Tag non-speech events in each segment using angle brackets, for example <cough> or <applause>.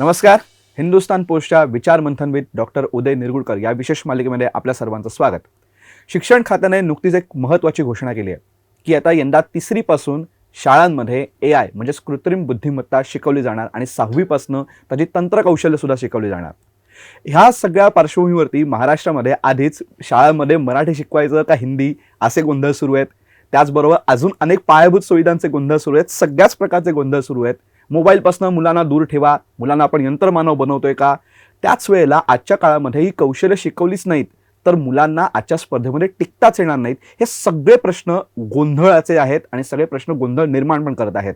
नमस्कार. हिंदुस्तान पोस्टच्या विचार मंथन विथ डॉक्टर उदय निरगुडकर या विशेष मालिकेमध्ये आपल्या सर्वांचं स्वागत. शिक्षण खात्याने नुकतीच एक महत्त्वाची घोषणा केली आहे की आता यंदा तिसरीपासून शाळांमध्ये ए आय म्हणजेच कृत्रिम बुद्धिमत्ता शिकवली जाणार आणि सहावीपासनं त्याची तंत्रकौशल्यसुद्धा शिकवली जाणार. ह्या सगळ्या पार्श्वभूमीवरती महाराष्ट्रामध्ये आधीच शाळांमध्ये मराठी शिकवायचं का हिंदी असे गोंधळ सुरू आहेत. त्याचबरोबर अजून अनेक पायाभूत सुविधांचे गोंधळ सुरू आहेत सगळ्याच प्रकारचे गोंधळ सुरू आहेत. मोबाईलपासून मुलांना दूर ठेवा. मुलांना आपण यंत्रमानव बनवतोय का? त्याच वेळेला आजच्या काळामध्ये ही कौशल्य शिकवलीच नाहीत. तर मुलांना आजच्या स्पर्धेमध्ये टिकताच येणार नाहीत. हे सगळे प्रश्न गोंधळाचे आहेत आणि सगळे प्रश्न गोंधळ निर्माण पण करत आहेत.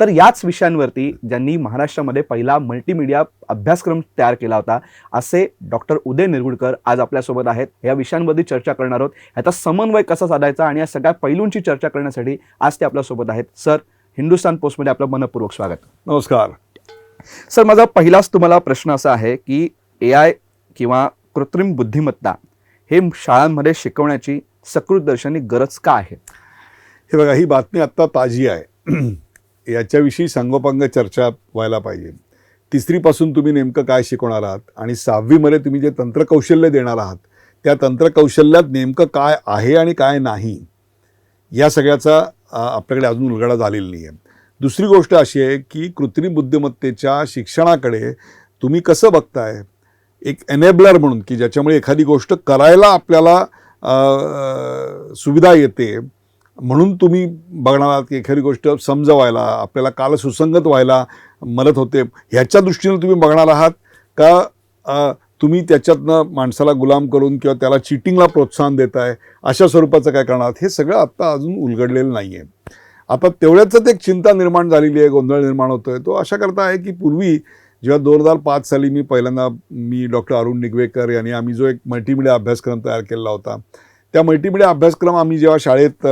तर याच विषयांवरती ज्यांनी महाराष्ट्रामध्ये पहिला मल्टीमीडिया अभ्यासक्रम तयार केला होता असे डॉक्टर उदय निरगुडकर आज आपल्यासोबत आहेत. या विषयांवरती चर्चा करणार आहोत. ह्याचा समन्वय कसा साधायचा आणि या सगळ्या पैलूंची चर्चा करण्यासाठी आज ते आपल्यासोबत आहेत. सर हिंदुस्तान पोस्टमध्ये आपलं मनपूर्वक स्वागत. नमस्कार. सर माझा पहिलाच तुम्हाला प्रश्न असा आहे की ए आय किंवा कृत्रिम बुद्धिमत्ता हे शाळांमध्ये शिकवण्याची सकृतदर्शनी गरज का आहे? हे बघा ही बातमी आत्ता ताजी आहे. <clears throat> याच्याविषयी सांगोपांग चर्चा व्हायला पाहिजे. तिसरीपासून तुम्ही नेमकं काय शिकवणार आहात आणि सहावीमध्ये तुम्ही जे तंत्रकौशल्य देणार आहात त्या तंत्रकौशल्यात नेमकं काय आहे आणि काय नाही या सगळ्याचा आपल्याकडे अजून उलगडा झालेला नाही आहे दुसरी गोष्ट अशी आहे की कृत्रिम बुद्धिमत्तेच्या शिक्षणाकडे तुम्ही कसं बघताय? एक एनेबलर म्हणून की ज्याच्यामुळे एखादी गोष्ट करायला आपल्याला सुविधा येते म्हणून तुम्ही बघणार आहात की एखादी गोष्ट समजवायला आपल्याला काल सुसंगत व्हायला मदत होते. ह्याच्या दृष्टीने तुम्ही बघणार आहात का तुम्ही त्याच्यातनं माणसाला गुलाम करून किंवा त्याला चिटिंगला प्रोत्साहन देताय अशा स्वरूपाचं काय करणार हे सगळं आत्ता अजून उलगडलेलं नाही आहे आता तेवढ्याच एक चिंता निर्माण झालेली आहे गोंधळ निर्माण होतोय. तो अशा करता आहे की पूर्वी जेव्हा दोन हजार पाच साली मी पहिल्यांदा मी डॉक्टर अरुण निगवेकर यांनी आम्ही जो एक मल्टीमिडिया अभ्यासक्रम तयार केलेला होता त्या मल्टीमिडिया अभ्यासक्रम आम्ही जेव्हा शाळेत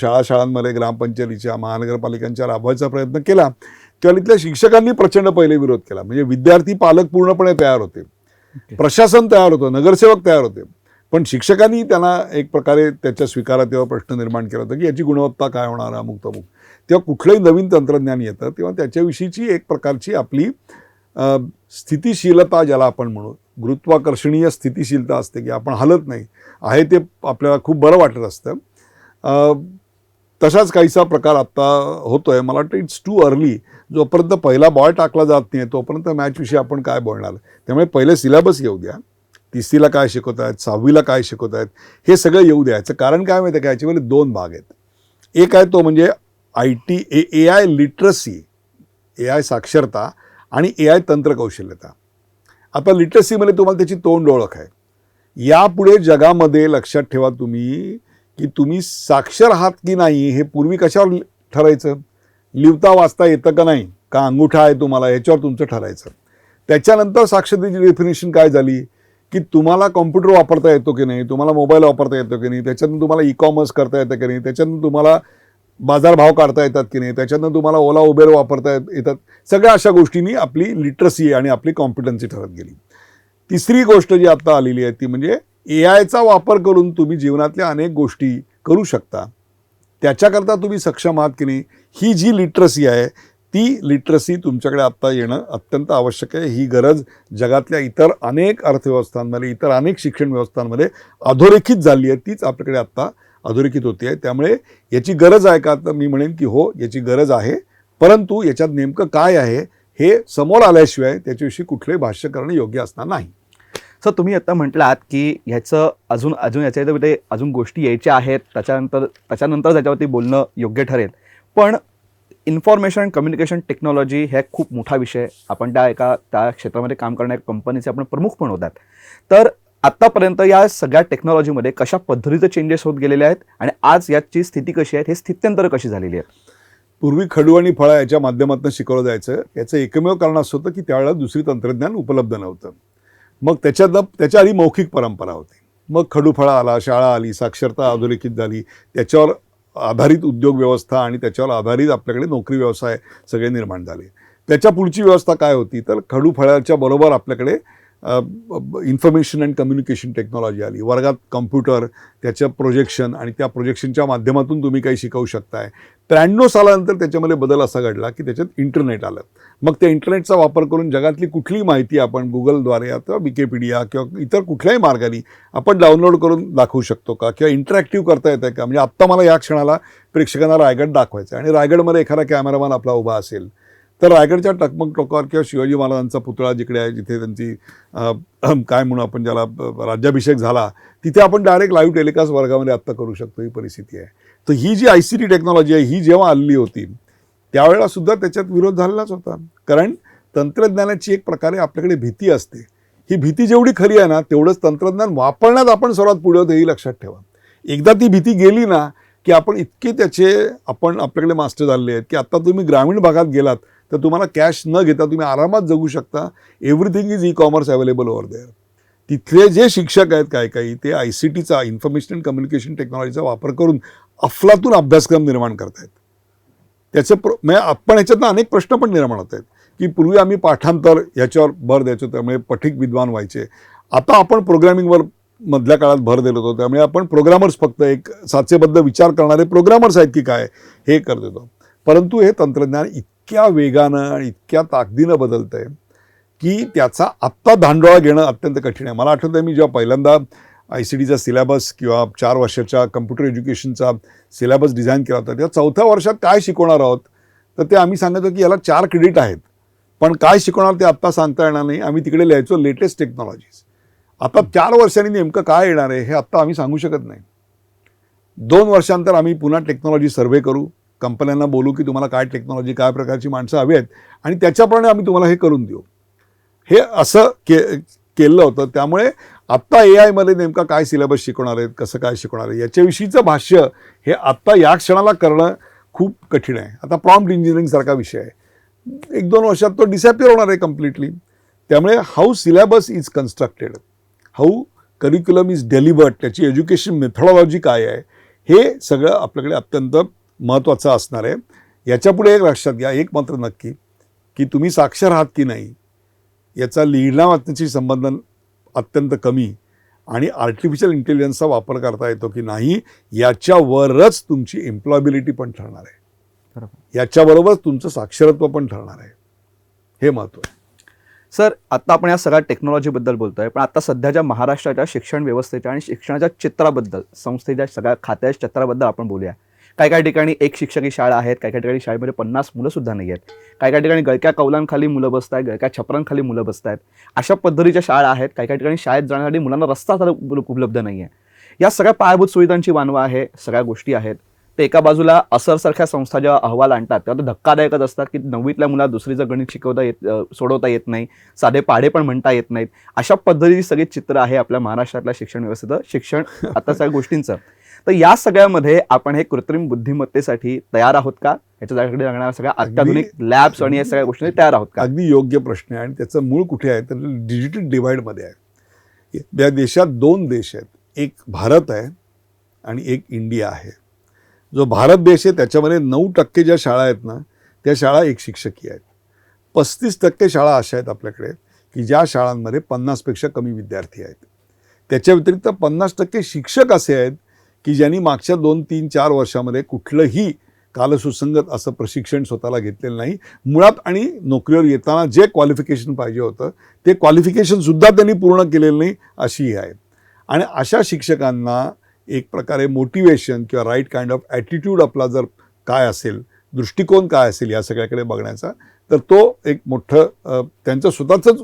शाळा शाळांमध्ये ग्रामपंचायतीच्या महानगरपालिकांच्या राबवायचा प्रयत्न केला तेव्हा तिथल्या शिक्षकांनी प्रचंड पहिले विरोध केला. म्हणजे विद्यार्थी पालक पूर्णपणे तयार होते. प्रशासन तयार होतं नगरसेवक तयार होते. पण शिक्षकांनी त्यांना एक प्रकारे त्याच्या स्वीकारात तेव्हा प्रश्न निर्माण केला होता की याची गुणवत्ता काय होणार अमुक तमुक. तेव्हा कुठलंही नवीन तंत्रज्ञान येतं तेव्हा त्याच्याविषयीची एक प्रकारची आपली स्थितिशीलता ज्याला आपण म्हणू गुरुत्वाकर्षणीय स्थितिशीलता असते की आपण हलत नाही आहे ते आपल्याला खूप बरं वाटत असतं. तशाच काहीसा प्रकार आत्ता होतोय. मला वाटतं इट्स टू अर्ली जोपर्यंत पहिला बॉल टाकला जात नाही तोपर्यंत मॅचविषयी आपण काय बोलणार? त्यामुळे पहिले सिलेबस येऊ द्या. तिसरीला काय शिकवत आहेत सहावीला काय शिकवत आहेत हे सगळं येऊ द्या याचं कारण काय माहिती आहे का? याच्यामध्ये दोन भाग आहेत. एक आहे तो म्हणजे I T A A I literacy A I साक्षरता आणि ए आय तंत्रकौशल्यता. आता लिटरसीमध्ये तुम्हाला त्याची तोंड ओळख आहे. यापुढे जगामध्ये लक्षात ठेवा तुम्ही की तुम्ही साक्षर आहात की नाही हे पूर्वी कशावर ठरायचं? लिहिता वाचता येतं का नाही? का अंगुठा आहे तुम्हाला? याच्यावर तुमचं ठरायचं. त्याच्यानंतर साक्षरतेची डेफिनेशन काय झाली? की तुम्हाला कॉम्प्युटर वापरता येतो की नाही? तुम्हाला मोबाईल वापरता येतो की नाही? त्याच्यातून तुम्हाला ई कॉमर्स करता येतं की नाही? त्याच्यातून तुम्हाला बाजारभाव काढता येतात की नाही? त्याच्यातनं तुम्हाला ओला उबेर वापरता येत- येतात. सगळ्या अशा गोष्टींनी आपली लिटरसी आणि आपली कॉम्पिटन्सी ठरत गेली. तिसरी गोष्ट जी आता आलेली आहे ती म्हणजे ए आयचा वापर करून तुम्ही जीवनातल्या अनेक गोष्टी करू शकता. त्याच्याकरता तुम्ही सक्षम आहात की नाही ही जी लिटरसी आहे ती लिटरसी तुमच्याकडे आत्ता येणं अत्यंत आवश्यक आहे. ही गरज जगातल्या इतर अनेक अर्थव्यवस्थांमध्ये इतर अनेक शिक्षण व्यवस्थांमध्ये अधोरेखित झाली आहे. तीच आपल्याकडे आत्ता अधोरेखित होती आहे. त्यामुळे याची गरज आहे का? तर मी म्हणेन की हो याची गरज आहे. परंतु याच्यात नेमकं काय आहे हे समोर आल्याशिवाय त्याच्याविषयी कुठलंही भाष्य करणं योग्य असणार नाही. सर तुम्ही आता म्हटलात की ह्याचं अजून अजून याच्यामध्ये अजून गोष्टी यायच्या आहेत त्याच्यानंतर त्याच्यानंतर त्याच्यावरती बोलणं योग्य ठरेल. पण इन्फॉर्मेशन कम्युनिकेशन टेक्नॉलॉजी हे खूप मोठा विषय. आपण त्या एका त्या क्षेत्रामध्ये काम करणाऱ्या कंपनीचे आपण प्रमुख पण होतात. तर आत्तापर्यंत या सगळ्या टेक्नॉलॉजीमध्ये कशा पद्धतीचे चेंजेस होत गेलेले आहेत आणि आज याची स्थिती कशी आहे हे स्थित्यंतर कशी झालेली आहे पूर्वी खडू आणि फळा याच्या माध्यमातून शिकवलं जायचं. याचं एकमेव कारण असं होतं की त्यावेळेला दुसरी तंत्रज्ञान उपलब्ध नव्हतं. मग त्याच्यात त्याच्या आधी मौखिक परंपरा होती. मग खडूफळा आला शाळा आली साक्षरता अधोरेखित झाली. त्याच्यावर आधारित उद्योग व्यवस्था आणि त्याच्यावर आधारित आपल्याकडे नोकरी व्यवसाय सगळे निर्माण झाले. त्याच्या पुढची व्यवस्था काय होती? तर खडूफळाच्या बरोबर आपल्याकडे इन्फॉर्मेशन अँड कम्युनिकेशन टेक्नॉलॉजी आली. वर्गात कम्प्युटर त्याचं प्रोजेक्शन आणि त्या प्रोजेक्शनच्या माध्यमातून तुम्ही काही शिकवू शकताय. त्र्याण्णव सालानंतर त्याच्यामध्ये बदल असा घडला की त्याच्यात इंटरनेट आलं. मग त्या इंटरनेटचा वापर करून जगातली कुठलीही माहिती आपण गुगलद्वारे अथवा विकिपीडिया किंवा इतर कुठल्याही मार्गाने आपण डाउनलोड करून दाखवू शकतो का? किंवा इंटरॅक्टिव्ह करता येतं का? म्हणजे आत्ता मला या क्षणाला प्रेक्षकांना रायगड दाखवायचा आहे आणि रायगडमध्ये एखादा कॅमेरामॅन आपला उभा असेल. तर रायगडच्या टकमक टोकावर किंवा शिवाजी महाराजांचा पुतळा जिकडे आहे जिथे त्यांची <clears throat> काय म्हणू आपण ज्याला राज्याभिषेक झाला तिथे आपण डायरेक्ट लाईव्ह टेलिकास्ट वर्गामध्ये आत्ता करू शकतो ही परिस्थिती आहे. तर ही जी आय सी टी टेक्नॉलॉजी आहे ही जेव्हा आलेली होती त्यावेळेला सुद्धा त्याच्यात विरोध झालेलाच होता. कारण तंत्रज्ञानाची एक प्रकारे आपल्याकडे भीती असते. ही भीती जेवढी खरी आहे ना तेवढंच तंत्रज्ञान वापरण्यात आपण सर्वात पुढे होतं ही लक्षात ठेवा. एकदा ती भीती गेली ना की आपण इतके त्याचे आपण आपल्याकडे मास्टर झालेले आहेत की आता तुम्ही ग्रामीण भागात गेलात तर तुम्हाला कॅश न घेता तुम्ही आरामात जगू शकता. Everything is e commerce available over there तिथले जे शिक्षक आहेत काय काही ते आय सी टीचा इन्फॉर्मेशन अँड कम्युनिकेशन टेक्नॉलॉजीचा वापर करून अफलातून अभ्यासक्रम निर्माण करतायत. त्याचं प्र म्हणजे आपण ह्याच्यातनं अनेक प्रश्न पण निर्माण होत आहेत की पूर्वी आम्ही पाठांतर याच्यावर भर द्यायचो त्यामुळे पठिक विद्वान व्हायचे. आता आपण प्रोग्रॅमिंगवर मधल्या काळात भर दिलो होतो त्यामुळे आपण प्रोग्रामर्स फक्त एक साचेबद्ध विचार करणारे प्रोग्रामर्स आहेत की काय हे करत होतो. परंतु हे तंत्रज्ञान इतक्या वेगानं आणि इतक्या ताकदीनं बदलतं आहे की त्याचा आत्ता धांडोळा घेणं अत्यंत कठीण आहे. मला आठवतं आहे मी जेव्हा पहिल्यांदा आय सी डीचा सिलेबस किंवा चार वर्षाच्या कम्प्युटर एज्युकेशनचा सिलेबस डिझाईन केला होता तेव्हा चौथ्या वर्षात काय शिकवणार आहोत? तर ते आम्ही सांगतो की याला चार क्रेडिट आहेत. पण काय शिकवणार ते आत्ता सांगता येणार नाही. आम्ही तिकडे लिहायचो लेटेस्ट टेक्नॉलॉजीज. आता चार वर्षांनी नेमकं काय येणार आहे हे आत्ता आम्ही सांगू शकत नाही. दोन वर्षांतर आम्ही पुन्हा टेक्नॉलॉजी सर्वे करू. कंपन्यांना बोलू की तुम्हाला काय टेक्नॉलॉजी काय प्रकारची माणसं हवी आहेत आणि त्याच्याप्रमाणे आम्ही तुम्हाला हे करून देऊ. हे असं के केलं होतं. त्यामुळे आत्ता ए आयमध्ये नेमका काय सिलेबस शिकवणार आहेत कसं काय शिकवणार आहे याच्याविषयीचं भाष्य हे आत्ता या क्षणाला करणं खूप कठीण आहे. आता प्रॉम्प्ट इंजिनिअरिंगसारखा विषय आहे. एक दोन वर्षात तो डिसॅपियर होणार आहे कम्प्लिटली त्यामुळे how syllabus is constructed how curriculum is delivered त्याची एज्युकेशन मेथडॉलॉजी काय आहे हे सगळं आपल्याकडे अत्यंत महत्त्वाचं असणार आहे. याच्यापुढे एक लक्षात घ्या. एक मात्र नक्की की तुम्ही साक्षर आहात की नाही याचा लिहिण्या वाचण्याची संबंध अत्यंत कमी आणि आर्टिफिशियल इंटेलिजन्सचा वापर करता येतो की नाही याच्यावरच तुमची एम्प्लॉयबिलिटी पण ठरणार आहे. बरोबर. याच्याबरोबर तुमचं साक्षरत्व पण ठरणार आहे. हे महत्त्व आहे. सर आता आपण या सगळ्या टेक्नॉलॉजीबद्दल बोलतोय पण आता सध्याच्या महाराष्ट्राच्या शिक्षण व्यवस्थेच्या आणि शिक्षणाच्या चित्राबद्दल संस्थेच्या सगळ्या खात्याच्या चित्राबद्दल आपण बोलूया. काही काही ठिकाणी एक शिक्षकी शाळा आहेत काही काही ठिकाणी शाळेमध्ये पन्नास मुलं सुद्धा नाही आहेत. काही काही ठिकाणी गळक्या कौलांखाली मुलं बसत आहेत गळक्या छपरांखाली मुलं बसत आहेत अशा पद्धतीच्या शाळा आहेत काही काही ठिकाणी शाळेत जाण्यासाठी मुलांना रस्ता उपलब्ध नाही आहे या सगळ्या पायाभूत सुविधांची वानवा आहे सगळ्या गोष्टी आहेत. ते एका बाजूला असरसारख्या संस्था जेव्हा अहवाल आणतात तेव्हा ते धक्कादायकच असतात की नववीतल्या मुला दुसरीचं गणित शिकवता येत सोडवता येत नाही साधे पाढे पण म्हणता येत नाहीत. अशा पद्धतीची सगळी चित्र आहे आपल्या महाराष्ट्रातल्या शिक्षण व्यवस्थेचं शिक्षण आता सगळ्या गोष्टींचं. तर या सगळ्यामध्ये आपण हे कृत्रिम बुद्धिमत्तेसाठी तयार आहोत का? याच्यासाठी लागणाऱ्या सगळ्या अत्याधुनिक लॅब्स आणि या सगळ्या गोष्टी तयार आहोत का? अगदी योग्य प्रश्न आहे आणि त्याचं मूळ कुठे आहे? तर डिजिटल डिवाइडमध्ये आहे. या देशात दोन देश आहेत. एक भारत आहे आणि एक इंडिया आहे. जो भारत देश आहे त्याच्यामध्ये नऊ टक्के ज्या शाळा आहेत ना त्या शाळा एक शिक्षकी आहेत. पस्तीस टक्के शाळा अशा आहेत आपल्याकडे की ज्या शाळांमध्ये पन्नासपेक्षा कमी विद्यार्थी आहेत. त्याच्या व्यतिरिक्त पन्नास टक्के शिक्षक असे आहेत की ज्यांनी मागच्या दोन तीन चार वर्षामध्ये कुठलंही कालसुसंगत असं प्रशिक्षण स्वतःला घेतलेलं नाही. मुळात आणि नोकरीवर येताना जे क्वालिफिकेशन पाहिजे होतं ते क्वालिफिकेशनसुद्धा त्यांनी पूर्ण केलेलं नाही अशीही आहे आणि अशा शिक्षकांना एक प्रकारे मोटिवेशन किंवा राईट काइंड ऑफ ॲटिट्यूड आपला जर काय असेल दृष्टिकोन काय असेल या सगळ्याकडे बघण्याचा तर तो एक मोठं त्यांचं स्वतःचंच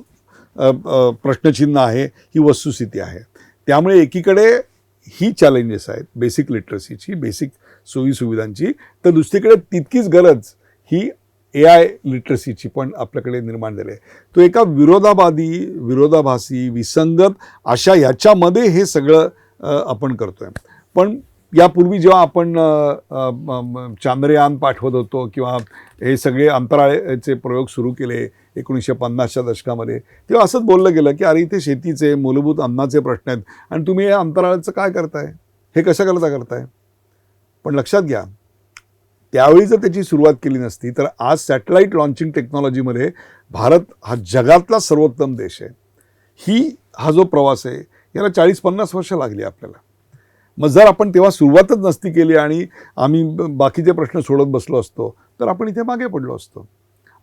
प्रश्नचिन्ह आहे ही वस्तुस्थिती आहे. त्यामुळे एकीकडे ही चॅलेंजेस आहेत बेसिक लिटरसीची बेसिक सोयीसुविधांची. तर दुसरीकडे तितकीच गरज ही ए आय लिटरसीची पण आपल्याकडे निर्माण झाली आहे. तो एका विरोधाबादी विरोधाभासी विसंगत अशा ह्याच्यामध्ये हे सगळं आपण करतो आहे पण यापूर्वी जेव्हा आपण चांद्रयान पाठवत होतो किंवा हे सगळे अंतराळाचे प्रयोग सुरू केले एकोणीसशे पन्नासच्या दशकामध्ये तेव्हा असंच बोललं गेलं की अरे इथे शेतीचे मूलभूत अन्नाचे प्रश्न आहेत आणि तुम्ही हे अंतराळाचं काय करताय? हे कशाकरता करताय? पण लक्षात घ्या त्यावेळी जर त्याची सुरुवात केली नसती तर आज सॅटेलाईट लॉन्चिंग टेक्नॉलॉजीमध्ये भारत हा जगातला सर्वोत्तम देश आहे. ही हा जो प्रवास आहे याला चाळीस पन्नास वर्ष लागली आपल्याला. मग जर आपण तेव्हा सुरुवातच नसती केली आणि आम्ही बाकीचे प्रश्न सोडत बसलो असतो तर आपण इथे मागे पडलो असतो.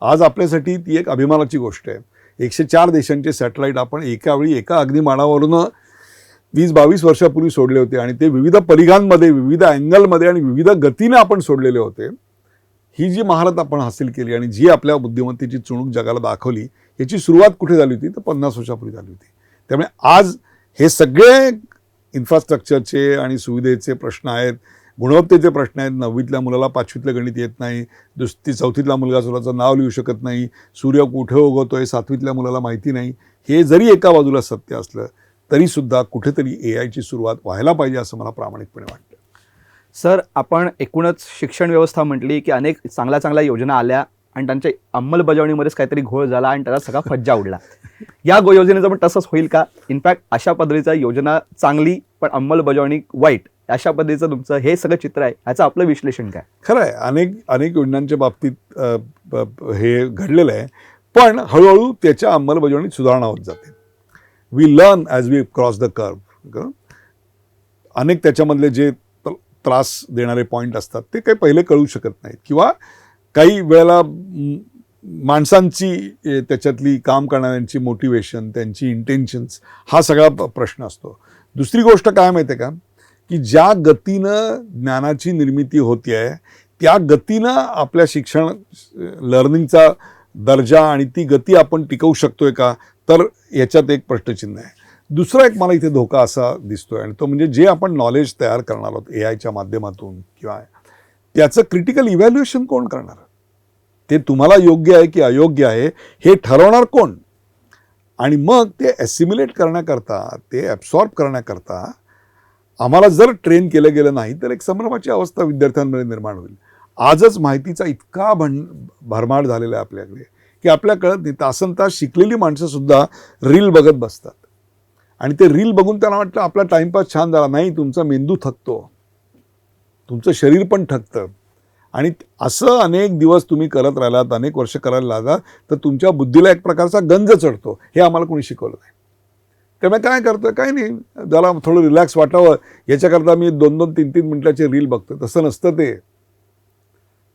आज आपल्यासाठी ती एक अभिमानाची गोष्ट आहे. एकशे चार देशांचे सॅटेलाईट आपण एकावेळी एका अग्निमानावरून वीस बावीस वर्षापूर्वी सोडले होते आणि ते विविध परिघांमध्ये विविध अँगलमध्ये आणि विविध गतीने आपण सोडलेले होते. ही जी महारत आपण हासिल केली आणि जी आपल्या बुद्धिमत्तेची चुणूक जगाला दाखवली याची सुरुवात कुठे झाली होती? तर पन्नास वर्षापूर्वी झाली होती. त्यामुळे आज हे सगळे इन्फ्रास्ट्रक्चरचे आणि सुविधेचे प्रश्न आहेत गुणवत्तेचे प्रश्न आहेत. नववीतल्या मुलाला पाचवीतलं गणित येत नाही दुसरी चौथीतला मुलगा स्वतःचं नाव लिहू शकत नाही सूर्य कुठे उगवतो आहे सातवीतल्या मुलाला माहिती नाही. हे जरी एका बाजूला सत्य असलं तरीसुद्धा कुठेतरी ए आयची सुरुवात व्हायला पाहिजे असं मला प्रामाणिकपणे वाटतं. सर आपण एकूणच शिक्षण व्यवस्था म्हटली की अनेक चांगल्या चांगल्या योजना आल्या. आणि त्यांच्या अंमलबजावणीमध्येच काहीतरी घोळ झाला आणि त्याचा सगळा फज्जा उडला. या गो योजनेचं पण तसंच होईल का? इनफॅक्ट अशा पद्धतीचा योजना चांगली पण अंमलबजावणी वाईट अशा पद्धतीचं तुमचं हे सगळं चित्र आहे ह्याचं आपलं विश्लेषण काय? खरं आहे अनेक अनेक योजनांच्या बाबतीत हे घडलेलं आहे पण हळूहळू त्याच्या अंमलबजावणीत सुधारणा होत जाते. We learn as we cross the curve अनेक त्याच्यामधले जे त्रास देणारे पॉईंट असतात ते काही पहिले कळू शकत नाहीत. किंवा काही वेळेला माणसांची त्याच्यातली काम करणाऱ्यांची मोटिवेशन त्यांची इंटेन्शन्स हा सगळा प्रश्न असतो. दुसरी गोष्ट काय माहिती आहे का? की ज्या गतीनं ज्ञानाची निर्मिती होती आहे त्या गतीनं आपल्या शिक्षण लर्निंगचा दर्जा आणि ती गती आपण टिकवू शकतोय का? तर याच्यात एक प्रश्नचिन्ह आहे. दुसरा एक मला इथे धोका असा दिसतोय आणि तो म्हणजे जे आपण नॉलेज तयार करणार आहोत ए आयच्या माध्यमातून किंवा त्याचं क्रिटिकल इव्हॅल्युएशन कोण करणार? ते तुम्हाला योग्य आहे की अयोग्य आहे हे ठरवणार कोण? आणि मग ते ॲसिम्युलेट करण्याकरता ते ॲब्सॉर्ब करण्याकरता आम्हाला जर ट्रेन केलं गेलं नाही तर एक संभ्रमाची अवस्था विद्यार्थ्यांमध्ये निर्माण होईल. आजच माहितीचा इतका भं भरमाड झालेला आहे आपल्याकडे की आपल्या कळत नाही. तासन तास शिकलेली माणसंसुद्धा रील बघत बसतात. आणि ते रील बघून त्यांना वाटतं आपला टाइमपास छान झाला. नाही तुमचा मेंदू थकतो. तुमचं शरीर पण थकतं. आणि असं अनेक दिवस तुम्ही करत राहिलात अनेक वर्ष करायला लागलात तर तुमच्या बुद्धीला एक प्रकारचा गंज चढतो. हे आम्हाला कोणी शिकवलं नाही. त्यामुळे काय करतोय? काय नाही. जरा थोडं रिलॅक्स वाटावं. याच्याकरता मी दोन दोन तीन तीन मिनिटाचे रील बघतो. तसं नसतं ते.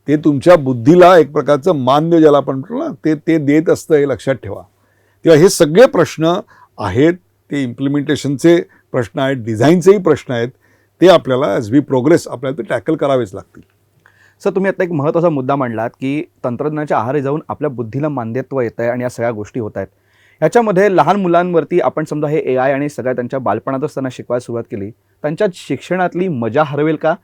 ते तुमच्या बुद्धीला एक प्रकारचं मान्य ज्याला आपण म्हणतो ना ते ते देत असतं हे लक्षात ठेवा. तेव्हा हे सगळे प्रश्न आहेत. ते इम्प्लिमेंटेशनचे प्रश्न आहेत. डिझाईनचेही प्रश्न आहेत. ते आपल्याला ॲज वी प्रोग्रेस आपल्याला ते टॅकल करावेच लागतील. सर तुम्ही आता एक महत्त्वाचा मुद्दा मांडलात की तंत्रज्ञानाच्या आहारी जाऊन आपल्या बुद्धीला मान्यत्व येत आहे आणि या सगळ्या गोष्टी होत आहेत. ह्याच्यामध्ये लहान मुलांवरती आपण समजा हे ए आय आणि सगळ्या त्यांच्या बालपणातच त्यांना शिकवायला सुरुवात केली. त्यांच्या शिक्षणातली मजा हरवेल का?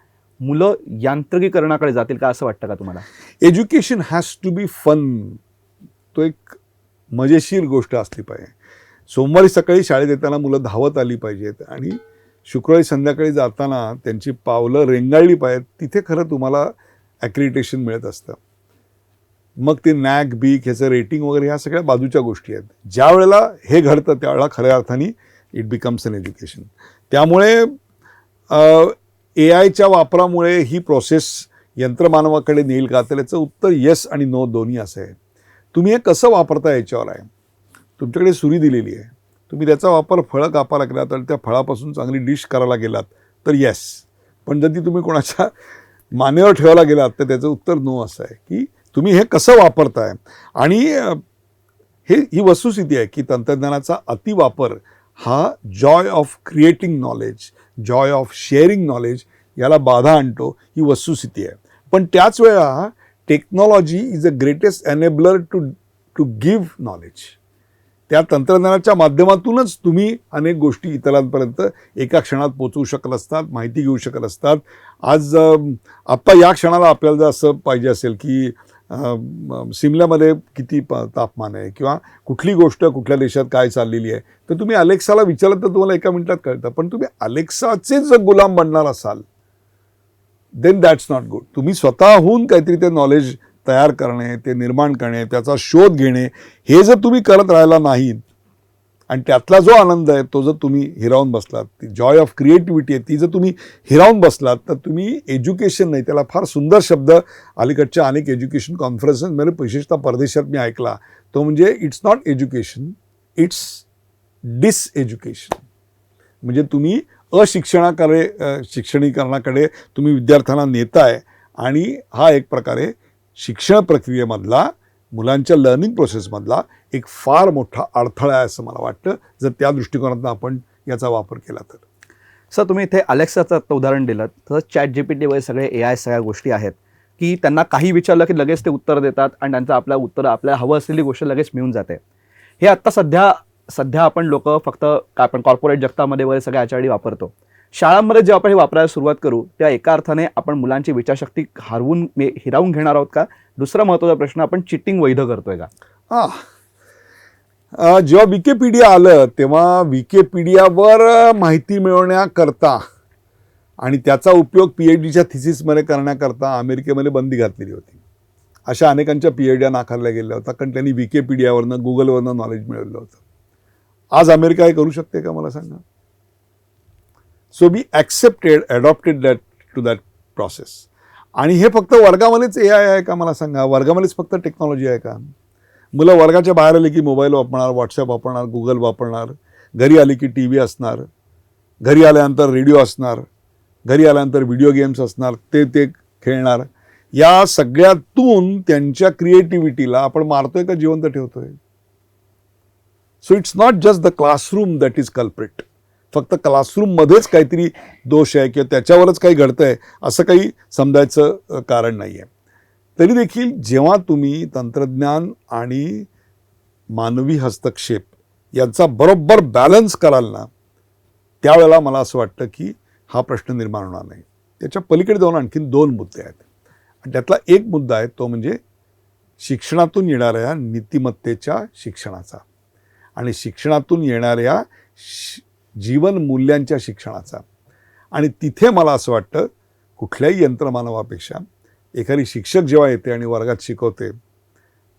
मुलं यांत्रिकीकरणाकडे जातील का असं वाटतं का तुम्हाला? Education has to be fun तो एक मजेशीर गोष्ट असली पाहिजे. सोमवारी सकाळी शाळेत येताना मुलं धावत आली पाहिजेत आणि शुक्रवारी संध्याकाळी जाताना त्यांची पावलं रेंगाळली पाहिजेत. तिथे खरं तुम्हाला ॲक्रिडिटेशन मिळत असतं. मग ते नॅक बीक ह्याचं रेटिंग वगैरे ह्या सगळ्या बाजूच्या गोष्टी आहेत. ज्या वेळेला हे घडतं त्यावेळेला खऱ्या अर्थाने इट बिकम्स अन एज्युकेशन त्यामुळे ए आयच्या वापरामुळे ही प्रोसेस यंत्रमानवाकडे नेईल का? तर याचं उत्तर येस आणि नो दोन्ही असं आहे. तुम्ही हे कसं वापरता याच्यावर आहे? तुमच्याकडे सुरी दिलेली आहे. तुम्ही त्याचा वापर फळं कापायला केलात आणि त्या फळापासून चांगली डिश करायला गेलात तर येस पण जर ती तुम्ही कोणाच्या मानेवर ठेवायला गेलात तर त्याचं उत्तर नो असं आहे की तुम्ही हे कसं वापरताय? आणि हे ही वस्तुस्थिती आहे की तंत्रज्ञानाचा अतिवापर हा joy of creating knowledge joy of sharing knowledge याला बाधा आणतो ही वस्तुस्थिती आहे. पण त्याच वेळा technology is a greatest enabler to to give knowledge त्या तंत्रज्ञानाच्या माध्यमातूनच तुम्ही अनेक गोष्टी इतरांपर्यंत एका क्षणात पोचवू शकत असतात माहिती घेऊ शकत असतात. आज आत्ता या क्षणाला आपल्याला जर असं पाहिजे असेल की सिमल्यामध्ये किती प तापमान आहे किंवा कुठली गोष्ट कुठल्या देशात काय चाललेली आहे तर तुम्ही अलेक्साला विचारलं तर तुम्हाला एका मिनिटात कळतं. पण तुम्ही अलेक्साचे जर गुलाम बनणार असाल देन दॅट्स नॉट गुड तुम्ही स्वतःहून काहीतरी ते नॉलेज तयार करणे ते निर्माण करणे त्याचा शोध घेणे हे जर तुम्ही करत राहिला नाहीत आणि त्यातला जो आनंद आहे तो जर तुम्ही हिरावून बसलात ती जॉय ऑफ क्रिएटिव्हिटी आहे ती जर तुम्ही हिरावून बसलात तर तुम्ही एज्युकेशन नाही त्याला फार सुंदर शब्द अलीकडच्या अनेक एज्युकेशन कॉन्फरन्सेसमध्ये विशेषतः परदेशात मी ऐकला. तो म्हणजे it's not education it's diseducation म्हणजे तुम्ही अशिक्षणाकडे शिक्षणीकरणाकडे तुम्ही विद्यार्थ्यांना नेताय आणि हा एक प्रकारे शिक्षण प्रक्रियेमधला मुलांच्या लर्निंग प्रोसेसमधला एक फार मोठा अडथळा आहे असं मला वाटतं. जर त्या दृष्टिकोनातून आपण याचा वापर केला तर. सर तुम्ही इथे अलेक्साचं आत्ता उदाहरण दिलं. तर चॅट जी पी टी वगैरे सगळे ए आय सगळ्या गोष्टी आहेत की त्यांना काही विचारलं की लगेच ते उत्तर देतात आणि त्यांचं आपल्या उत्तर आपल्याला हवं असलेली गोष्ट लगेच मिळून जाते. हे आत्ता सध्या सध्या आपण लोक फक्त काय आपण कॉर्पोरेट जगतामध्ये वगैरे सगळ्या याच्यासाठी वापरतो. शाळांमध्ये जेव्हा आपण हे वापरायला सुरुवात करू त्या एका अर्थाने आपण मुलांची विचारशक्ती हरवून हिरावून घेणार आहोत का? दुसरा महत्त्वाचा प्रश्न आपण चिटिंग वैध करतोय का? हा. जेव्हा विकिपीडिया आलं तेव्हा विकिपीडियावर माहिती मिळवण्याकरता आणि त्याचा उपयोग पी एच डीच्या थिसिसमध्ये करण्याकरता अमेरिकेमध्ये बंदी घातलेली होती. अशा अनेकांच्या पी एच ड्या नाकारल्या गेल्या होत्या कारण त्यांनी विकिपीडियावरनं गुगलवरनं नॉलेज मिळवलं होतं. आज अमेरिका हे करू शकते का मला सांगा? So be accepted adopted that to that process आणि हे फक्त वर्गामध्येच ए आय आहे का मला सांगा? वर्गामध्येच फक्त टेक्नॉलॉजी आहे का? मुलं वर्गाच्या बाहेर आली की मोबाईल वापरणार व्हॉट्सअप वापरणार गुगल वापरणार घरी आली की टी व्ही असणार घरी आल्यानंतर रेडिओ असणार घरी आल्यानंतर व्हिडिओ गेम्स असणार ते ते खेळणार. या सगळ्यातून त्यांच्या क्रिएटिव्हिटीला आपण मारतोय का जिवंत ठेवतोय? So it's not just the classroom that is culprit फक्त क्लासरूममध्येच काहीतरी दोष आहे किंवा त्याच्यावरच काही घडतंय असं काही समजायचं कारण नाही आहे तरी देखील जेव्हा तुम्ही तंत्रज्ञान आणि मानवी हस्तक्षेप यांचा बरोबर बॅलन्स कराल ना त्यावेळेला मला असं वाटतं की हा प्रश्न निर्माण होणार नाही. त्याच्या पलीकडे जाऊन आणखीन दोन मुद्दे आहेत. आणि त्यातला एक मुद्दा आहे तो म्हणजे शिक्षणातून येणाऱ्या नीतिमत्तेच्या शिक्षणाचा. आणि शिक्षणातून येणाऱ्या शि जीवन मूल्यांच्या शिक्षणाचा. आणि तिथे मला असं वाटतं कुठल्याही यंत्रमानवापेक्षा एखादी शिक्षक जेव्हा येते आणि वर्गात शिकवते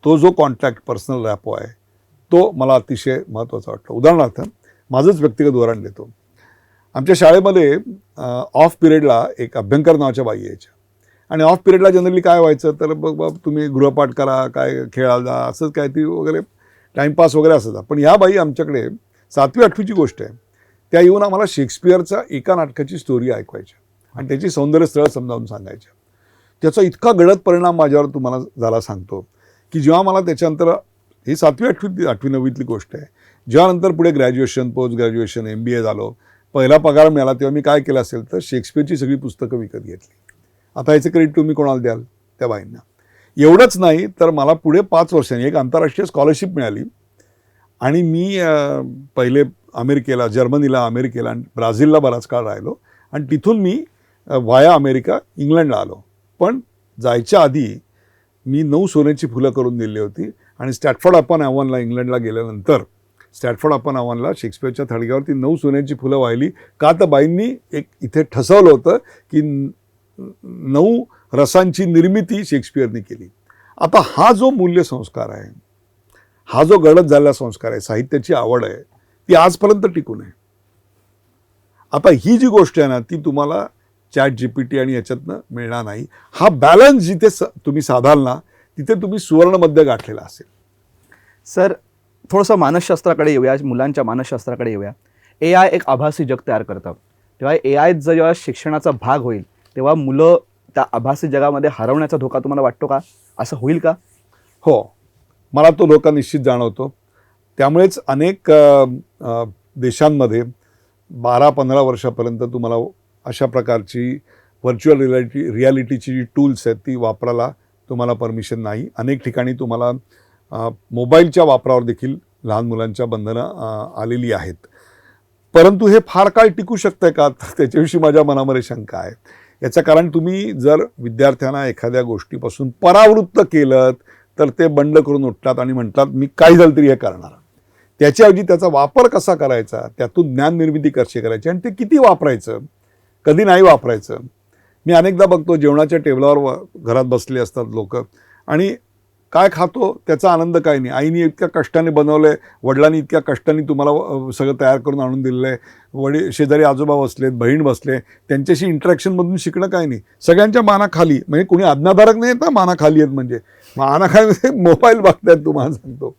तो जो कॉन्टॅक्ट पर्सनल रॅपो आहे तो मला अतिशय महत्त्वाचा वाटतो. उदाहरणार्थ माझंच व्यक्तिगत उदाहरण देतो. आमच्या शाळेमध्ये ऑफ पिरियडला एक अभ्यंकर नावाच्या बाई यायच्या. आणि ऑफ पिरियडला जनरली काय व्हायचं तर बघ बघ तुम्ही गृहपाठ करा काय खेळायला जा असंच काहीतरी वगैरे टाईमपास वगैरे असायचा पण ह्या बाई आमच्याकडे सातवी आठवीची गोष्ट आहे. त्या येऊन आम्हाला शेक्सपियरचा एका नाटकाची स्टोरी ऐकवायच्या. आणि त्याची सौंदर्यस्थळं समजावून सांगायच्या. त्याचा इतका गडद परिणाम माझ्यावर तुम्हाला झाला सांगतो की जेव्हा मला त्याच्यानंतर ही सातवी आठवी आठवी नववीतली गोष्ट आहे. ज्यानंतर पुढे graduation post graduation M B A झालो. पहिला पगार मिळाला तेव्हा मी काय केलं असेल तर शेक्सपियरची सगळी पुस्तकं विकत घेतली. आता याचं क्रेडिट तुम्ही कोणाला द्याल? त्या बाईंना. एवढंच नाही तर मला पुढे पाच वर्षांनी एक आंतरराष्ट्रीय स्कॉलरशिप मिळाली. आणि मी पहिले अमेरिकेला जर्मनीला अमेरिकेला आणि ब्राझीलला बराच काळ राहिलो. आणि तिथून मी वाया अमेरिका इंग्लंडला आलो. पण जायच्या आधी मी नऊ सोन्याची फुलं करून दिली होती आणि स्टॅटफोर्ड अपन अवनला इंग्लंडला गेल्यानंतर स्टॅटफोर्ड अपन अवनला शेक्सपियरच्या थडग्यावरती नऊ सोन्याची फुलं वाहिली. का तर बाईंनी एक इथे ठसवलं होतं की नऊ रसांची निर्मिती शेक्सपियरने केली. आता हा जो मूल्य संस्कार आहे हा जो गडद झालेला संस्कार आहे साहित्याची आवड आहे ती आजपर्यंत टिकून आहे. आता ही जी गोष्ट आहे ना ती तुम्हाला चॅट जी पी टी आणि याच्यातनं मिळणार नाही. हा बॅलन्स जिथे स तुम्ही साधाल ना तिथे तुम्ही सुवर्णमध्य गाठलेला असेल. सर थोडंसं मानसशास्त्राकडे येऊया मुलांच्या मानसशास्त्राकडे येऊया. ए आय एक आभासी जग तयार करतं. तेव्हा ए आय जर जेव्हा शिक्षणाचा भाग होईल तेव्हा मुलं त्या आभासी जगामध्ये हरवण्याचा धोका तुम्हाला वाटतो का? असं होईल का? हो. मला तो धोका निश्चित जाणवतो. त्यामुळेच अनेक देशांमध्ये बारा पंधरा वर्षापर्यंत तुम्हाला अशा प्रकारची व्हर्च्युअल रियालिटी रियालिटीची जी टूल्स आहेत ती वापरायला तुम्हाला परमिशन नाही. अनेक ठिकाणी तुम्हाला मोबाईलच्या वापरावर देखील लहान मुलांच्या बंधनं आलेली आहेत. परंतु हे फार काळ टिकू शकतं का? <laughs> त्याच्याविषयी माझ्या मनामध्ये शंका आहे. याचं कारण तुम्ही जर विद्यार्थ्यांना एखाद्या गोष्टीपासून परावृत्त केलं तर ते बंड करून उठतात आणि म्हणतात मी काही झालं तरी हे करणार. त्याच्याऐवजी त्याचा वापर कसा करायचा? त्यातून ज्ञान निर्मिती कशी करायची? आणि ते किती वापरायचं? कधी नाही वापरायचं? मी अनेकदा बघतो जेवणाच्या टेबलावर घरात बसले असतात लोक. आणि काय खातो? त्याचा आनंद काय नाही. आईने इतक्या कष्टाने बनवलं आहे वडिलांनी इतक्या कष्टाने तुम्हाला सगळं तयार करून आणून दिलेलं आहे वडील शेजारी आजोबा बसलेत बहीण बसले. त्यांच्याशी इंटरॅक्शनमधून शिकणं काय नाही. सगळ्यांच्या मानाखाली म्हणजे कोणी आज्ञाधारक नाही आहेत ना मानाखाली आहेत म्हणजे. मानाखाली <laughs> मोबाईल बघतायत तुम्हाला सांगतो.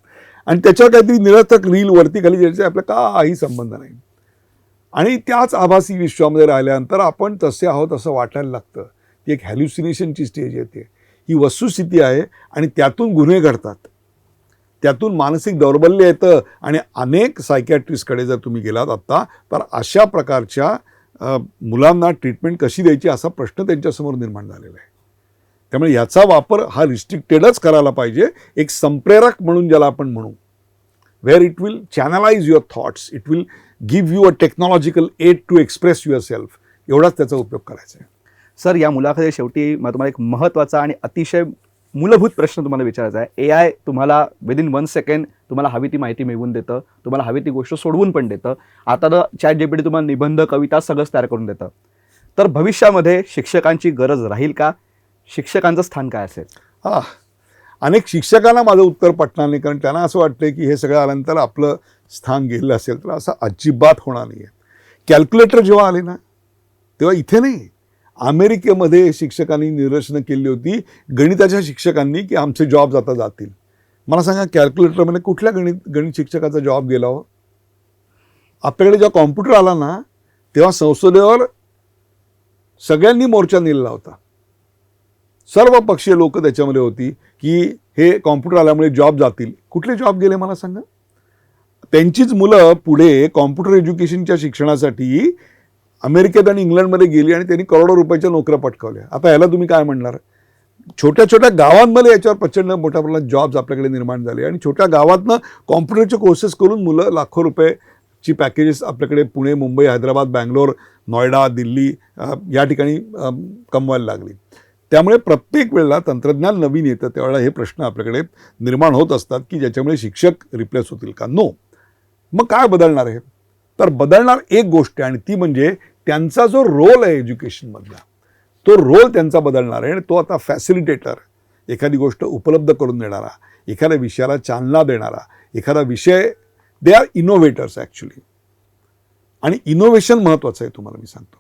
आणि त्याच्यावर काहीतरी निरर्थक रील वरती खाली ज्याचा आपला काही संबंध नाही. आणि त्याच आभासी विश्वामध्ये राहिल्यानंतर आपण तसे आहोत असं वाटायला लागतं. ती एक हॅल्युसिनेशनची स्टेज येते. ही वस्तुस्थिती आहे आणि त्यातून गुन्हे घडतात. त्यातून मानसिक दौर्बल्य येतं आणि अनेक सायकॅट्रिस्टकडे जर तुम्ही गेलात आत्ता तर अशा प्रकारच्या मुलांना ट्रीटमेंट कशी द्यायची असा प्रश्न त्यांच्यासमोर निर्माण झालेला आहे. त्यामुळे याचा वापर हा रिस्ट्रिक्टेडच करायला पाहिजे. एक संप्रेरक म्हणून ज्याला आपण म्हणू. Where it will channelise your thoughts it will give you a technological aid to express your self एवढाच त्याचा उपयोग करायचा आहे. सर या मुलाखती शेवटी मला तुम्हाला एक महत्त्वाचा आणि अतिशय मूलभूत प्रश्न तुम्हाला विचारायचा आहे. ए आय तुम्हाला विदिन वन सेकंड तुम्हाला हवी ती माहिती मिळवून देतं. तुम्हाला हवी ती गोष्ट सोडवून पण देतं. आता तर चॅट जीपीटी तुम्हाला निबंध कविता सगळंच तयार करून देतं. तर भविष्यामध्ये शिक्षकांची गरज राहील का? शिक्षकांचं स्थान काय असेल? हा. अनेक शिक्षकांना माझं उत्तर पटणार नाही कारण त्यांना असं वाटतं की हे सगळं आल्यानंतर आपलं स्थान गेलं असेल तर असं अजिबात होणार नाही आहे कॅल्क्युलेटर जेव्हा आले ना तेव्हा इथे नाही. अमेरिकेमध्ये शिक्षकांनी निदर्शनं केली होती गणिताच्या शिक्षकांनी की आमचे जॉब आता जातील. मला सांगा कॅल्क्युलेटरमध्ये कुठल्या गणित गणित शिक्षकाचा जॉब गेला हो? आपल्याकडे जेव्हा कॉम्प्युटर आला ना तेव्हा संसदेवर सगळ्यांनी मोर्चा नेलेला होता. सर्व पक्षीय लोक त्याच्यामध्ये होती की हे कॉम्प्युटर आल्यामुळे जॉब जातील. कुठले जॉब गेले मला सांगा? त्यांचीच मुलं पुढे कॉम्प्युटर एज्युकेशनच्या शिक्षणासाठी अमेरिकेत आणि इंग्लंडमध्ये गेली आणि त्यांनी करोडो रुपयाच्या नोकऱ्या पटकावल्या. आता याला तुम्ही काय म्हणणार? छोट्या छोट्या गावांमध्ये याच्यावर प्रचंड मोठ्या प्रमाणात जॉब्स आपल्याकडे निर्माण झाले आणि छोट्या गावातनं कॉम्प्युटरचे कोर्सेस करून मुलं लाखो रुपयेची पॅकेजेस आपल्याकडे पुणे मुंबई हैदराबाद बँगलोर नॉयडा दिल्ली या ठिकाणी कमवायला लागली. त्यामुळे प्रत्येक वेळेला तंत्रज्ञान नवीन येतं त्यावेळेला हे प्रश्न आपल्याकडे निर्माण होत असतात की ज्याच्यामुळे शिक्षक रिप्लेस होतील का? नो मग काय बदलणार आहे? तर बदलणार एक गोष्ट आहे आणि ती म्हणजे त्यांचा जो रोल आहे एज्युकेशनमधला तो रोल त्यांचा बदलणार आहे आणि तो आता फॅसिलिटेटर एखादी गोष्ट उपलब्ध करून देणारा एखाद्या विषयाला चालना देणारा एखादा विषय दे आर इनोव्हेटर्स ॲक्च्युली आणि इनोव्हेशन महत्त्वाचं आहे तुम्हाला मी सांगतो.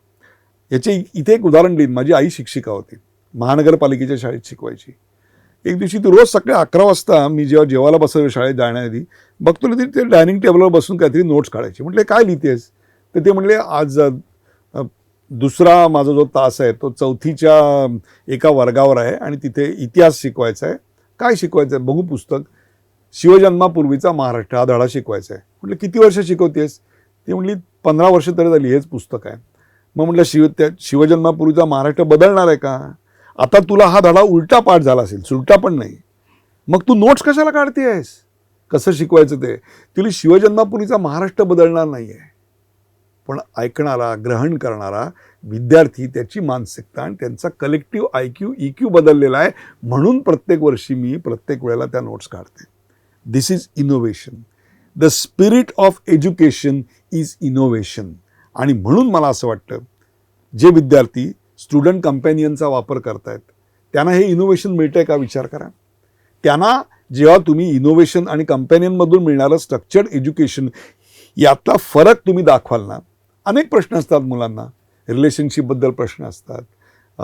याचे इथे एक उदाहरण देईन. माझी आई शिक्षिका होती. महानगरपालिकेच्या शाळेत शिकवायची. एक दिवशी ती रोज सकाळी अकरा वाजता मी जेव्हा जेवायला बसायचो शाळेत जाण्याआधी बघतो ना ती ते डायनिंग टेबलवर बसून काहीतरी नोट्स काढायची. म्हटले काय लिहितेस? तर ते म्हणले आज दुसरा माझा जो तास आहे तो चौथीच्या एका वर्गावर आहे आणि तिथे इतिहास शिकवायचा आहे. काय शिकवायचं आहे? बघू पुस्तक. शिवजन्मापूर्वीचा महाराष्ट्र हा धडा शिकवायचा आहे. म्हटलं किती वर्ष शिकवतेस? ती म्हणली पंधरा वर्ष तरी झाली हेच पुस्तक आहे. मग म्हटलं शिव त्या शिवजन्मापूर्वीचा महाराष्ट्र बदलणार आहे का? आता तुला हा धडा उलटा पाठ झाला असेल सुलटा पण नाही. मग तू नोट्स कशाला काढते आहेस कसं शिकवायचं ते? तिला शिवजन्मापुरीचा महाराष्ट्र बदलणार नाही आहे पण ऐकणारा ग्रहण करणारा विद्यार्थी त्याची मानसिकता आणि त्यांचा collective I Q E Q बदललेला आहे. म्हणून प्रत्येक वर्षी मी प्रत्येक वेळेला त्या नोट्स काढते. This is innovation the spirit of education is innovation आणि म्हणून मला असं वाटतं जे विद्यार्थी स्टुडंट कंपॅनियनचा वापर करतायत. त्यांना हे इनोव्हेशन मिळतंय का? विचार करा. त्यांना जेव्हा तुम्ही इनोव्हेशन आणि कंपॅनियनमधून मिळणारं स्ट्रक्चर्ड एज्युकेशन यातला फरक तुम्ही दाखवाल ना? अनेक प्रश्न असतात मुलांना. रिलेशनशिपबद्दल प्रश्न असतात.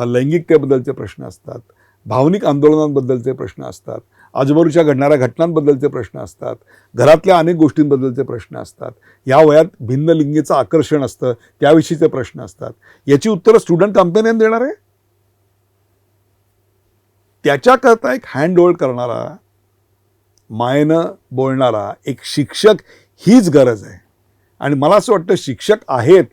लैंगिकतेबद्दलचे प्रश्न असतात. भावनिक आंदोलनांबद्दलचे प्रश्न असतात आजूबाजूच्या घडणाऱ्या घटनांबद्दलचे प्रश्न असतात घरातल्या अनेक गोष्टींबद्दलचे प्रश्न असतात या वयात भिन्न लिंगीचं आकर्षण असतं त्याविषयीचे प्रश्न असतात. याची उत्तरं स्टुडंट कंपॅनियन देणार आहे? त्याच्याकरता एक हँड होल्ड करणारा मायेनं बोलणारा एक शिक्षक हीच गरज आहे. आणि मला असं वाटतं शिक्षक आहेत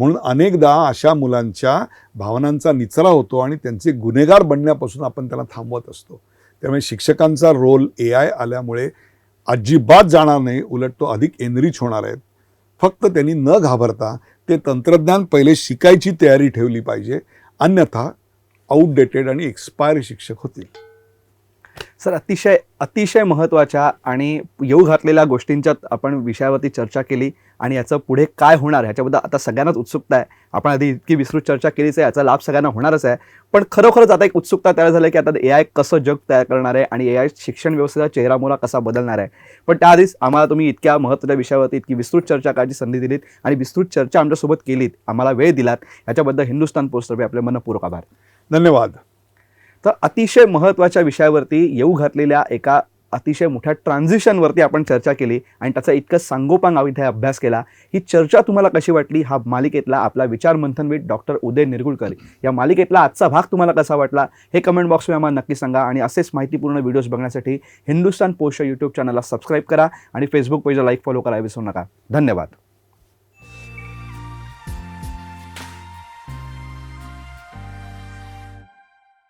म्हणून अनेकदा अशा मुलांच्या भावनांचा निचरा होतो आणि त्यांचे गुन्हेगार बनण्यापासून आपण त्यांना थांबवत असतो. त्यामुळे शिक्षकांचा रोल ए आय आल्यामुळे अजिबात जाणार नाही. उलट तो अधिक एनरिच होणार आहे फक्त त्यांनी न घाबरता ते तंत्रज्ञान पहिले शिकायची तयारी ठेवली पाहिजे. अन्यथा आउटडेटेड आणि एक्सपायर शिक्षक होतील. सर अतिशय अतिशय महत्त्वाच्या आणि येऊ घातलेल्या गोष्टींच्या आपण विषयावरती चर्चा केली. आणि याचं पुढे काय होणार ह्याच्याबद्दल आता सगळ्यांनाच उत्सुकता आहे. आपण आधी इतकी विस्तृत चर्चा केलीच आहे याचा लाभ सगळ्यांना होणारच आहे. पण खरोखरच आता एक उत्सुकता तयार झाली की आता ए आय कसं जग तयार करणार आहे आणि ए आय शिक्षण व्यवस्थेचा चेहरामोहरा कसा बदलणार आहे. पण त्याआधीच आम्हाला तुम्ही इतक्या महत्त्वाच्या विषयावरती इतकी विस्तृत चर्चा करायची संधी दिलीत आणि विस्तृत चर्चा आमच्यासोबत केलीत. आम्हाला वेळ दिलात. याच्याबद्दल हिंदुस्तान पोस्टतर्फे आपले मनपूर्वक आभार. धन्यवाद. तर अतिशय महत्त्वाच्या विषयावरती येऊ घातलेल्या एका अतिशय मोठ्या ट्रान्झिशनवरती आपण चर्चा केली आणि त्याचा इतकं सांगोपांग इथे अभ्यास केला. ही चर्चा तुम्हाला कशी वाटली? हा मालिकेतला आपला विचार मंथन डॉक्टर उदय निरगुळकर. या मालिकेतला आजचा भाग तुम्हाला कसा वाटला? हे कमेंट बॉक्समध्ये आम्हाला नक्की सांगा आणि असेच माहितीपूर्ण व्हिडिओज बघण्यासाठी हिंदुस्तान पोस्ट यूट्यूब चॅनलला सबस्क्राईब करा आणि फेसबुक पेजला लाईक फॉलो करायला विसरू नका. धन्यवाद.